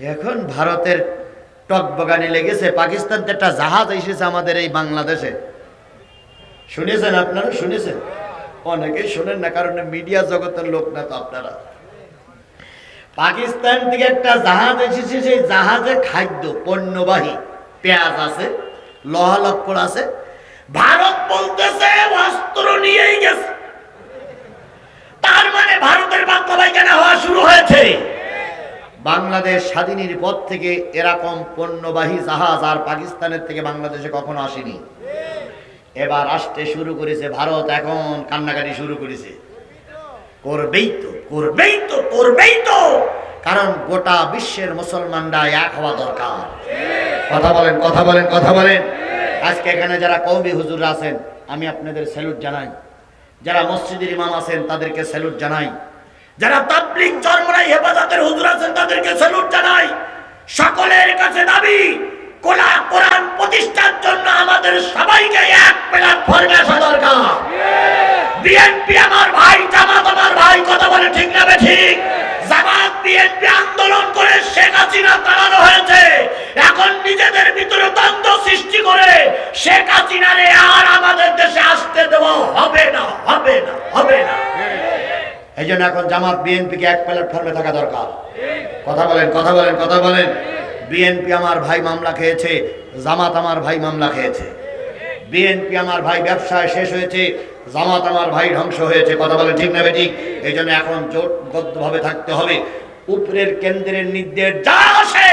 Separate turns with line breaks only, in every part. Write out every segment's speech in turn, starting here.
এখন ভারতের টকবগানি লেগেছে পাকিস্তান থেকে একটা জাহাজ এসেছে আমাদের এই বাংলাদেশে। শুনেছেন আপনারা? শুনেছেন? অনেকেই শোনেন না, কারণ মিডিয়া জগতের লোক না তো আপনারা। পাকিস্তান থেকে একটা জাহাজ এসেছে, সেই জাহাজে খাদ্য, পণ্যবাহী পেঁয়াজ আছে, লোহা লক্কর আছে। ভারত বলতেছে, অস্ত্র নিয়েই গেছে। তার মানে ভারতের বাংলা পায়খানা হওয়া শুরু হয়েছে বাংলাদেশ স্বাধীনের পর থেকে এরকম পণ্যবাহী জাহাজ আর পাকিস্তানের থেকে বাংলাদেশে কখনো আসেনি। এবার আসতে শুরু করেছে ভারত, এখন কান্নাকাটি শুরু করেছে। করবেই তো করবেই তো করবেই তো। কারণ গোটা বিশ্বের মুসলমানরা এক হওয়া দরকার। কথা বলেন কথা বলেন কথা বলেন। আজকে এখানে যারা কৌমি হুজুর আছেন, আমি আপনাদের স্যালুট জানাই। যারা মসজিদের ইমাম আছেন, তাদেরকে স্যালুট জানাই। যারা তাবলিগ চরমরাই হেফাজতের হুজুর আছেন স্যালুট জানাই। সকলের কাছে দাবি, কোলা কোরআন প্রতিষ্ঠার জন্য আমাদের সবাইকে এক প্ল্যাটফর্মে আসা দরকার। বিএনপি আমার ভাই, জামাত আমার ভাই, কথা বলে ঠিক না ঠিক? জামাত বিএনপি আন্দোলন করে শেখ হাসিনা তাড়ানো হয়েছে। এখন নিজেদের ভিতরে দ্বন্দ্ব সৃষ্টি করে শেখ হাসিনারে আর আমাদের দেশে আসতে দেওয়া হবে না হবে না হবে না। এই জন্য এখন জামাত বিএনপিকে এক প্ল্যাটফর্মে থাকা দরকার। কথা বলেন কথা বলেন কথা বলেন। বিএনপি আমার ভাই মামলা খেয়েছে, জামাত আমার ভাই মামলা খেয়েছে। বিএনপি আমার ভাই ব্যবসায় শেষ হয়েছে, জামাত আমার ভাই ধ্বংস হয়েছে। কথা বলে ঠিক না ঠিক? এই জন্য এখন জোটবদ্ধভাবে থাকতে হবে। উপরের কেন্দ্রের নির্দেশ যা আসে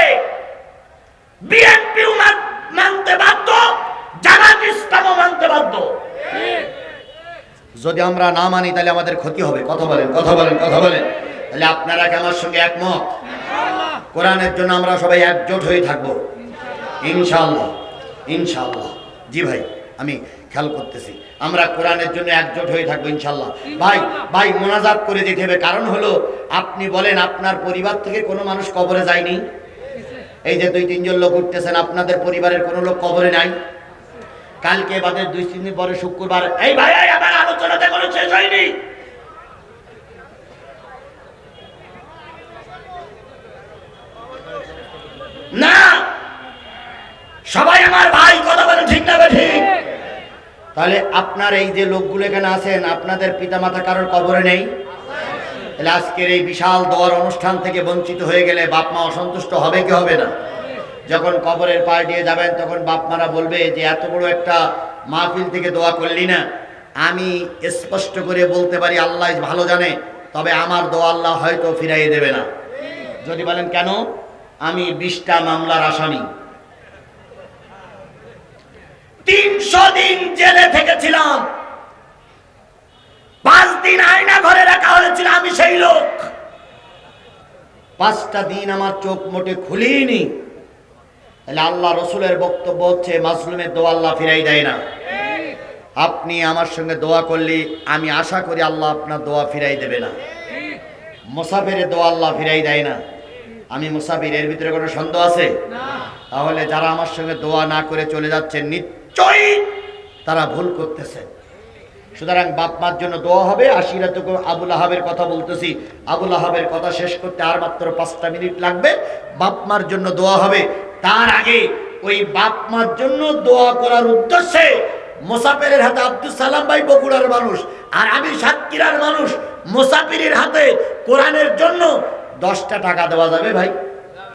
বিএনপি মানতে বাধ্য, জামাত ইসলামও মানতে বাধ্য। যদি আমরা না মানি, তাহলে আমাদের ক্ষতি হবে। কথা বলেন কথা বলেন কথা বলেন। তাহলে আপনারা কি আমার সঙ্গে একমত? কোরআনের জন্য আমরা সবাই একজোট হয়ে থাকব। ইনশাআল্লাহ ইনশাআল্লাহ। জি ভাই, আমি খেয়াল করতেছি। আমরা কোরআনের জন্য একজোট হয়ে থাকব ইনশাল্লাহ ভাই ভাই, মোনাজাত করে যেতে হবে। কারণ হলো, আপনি বলেন আপনার পরিবার থেকে কোনো মানুষ কবরে যায়নি? এই যে দুই, তিনজন লোক উঠতেছেন, আপনাদের পরিবারের কোনো লোক কবরে নাই? কালকে বাদে দুই, তিন দিন পরে শুক্রবার। এই ভাই আমার আলোচনাতে কোনো শেষ হয়নি না সবাই আমার ভাই বলেন ঠিক না ঠিক তাহলে আপনার এই যে লোকগুলো এখানে আছেন, আপনাদের পিতামাতা কারোর কবরে নেই? তাহলে আজকের এই বিশাল দোয়ার অনুষ্ঠান থেকে বঞ্চিত হয়ে গেলে বাপ মা অসন্তুষ্ট হবে কি হবে না? যখন কবরের পায়ে দিয়ে যাবেন, তখন বাপ মারা বলবে যে, এত বড় একটা মাহফিল থেকে দোয়া করলি না। আমি স্পষ্ট করে বলতে পারি, আল্লাহ ভালো জানে, তবে আমার দোয়া আল্লাহ হয়তো ফিরাইয়ে দেবে না। যদি বলেন কেন? আমি বিশটা মামলার আসামি। তিনশো দিন জেলে থেকেছিলাম। পাঁচ দিন আয়না ঘরে রাখা হয়েছিল আমি সেই লোক। পাঁচটা দিন আমার চোখ মোটে খুলিনি। তাহলে আল্লাহ রসুলের বক্তব্য হচ্ছে মাসলুমের দোয়া আল্লাহ ফিরাই দেয় না। আপনি আমার সঙ্গে দোয়া করলে আমি আশা করি আল্লাহ আপনার দোয়া ফিরাই দেবে না। মোসাফিরের দোয়া আল্লাহ ফিরাই দেয় না। আমি মুসাফির এর ভিতরে কোনো সন্দেহ আছে? তাহলে যারা আমার সঙ্গে দোয়া না করে চলে যাচ্ছেন তারা ভুল করতেছে। সুতরাং বাপ মার জন্য দোয়া হবে। আশিরা তো আবুল আহাবের কথা বলতেছি। আবুল আহাবের কথা শেষ করতে আর মাত্র পাঁচটা মিনিট লাগবে। বাপ মার জন্য দোয়া হবে। তার আগে ওই বাপ মার জন্য দোয়া করার উদ্দেশ্যে মোসাফেরের হাতে আব্দুল সালাম ভাই বগুড়ার মানুষ আর আমি সাতক্ষীরার মানুষ মোসাফিরের হাতে কোরআনের জন্য দশটা টাকা দেওয়া যাবে ভাই।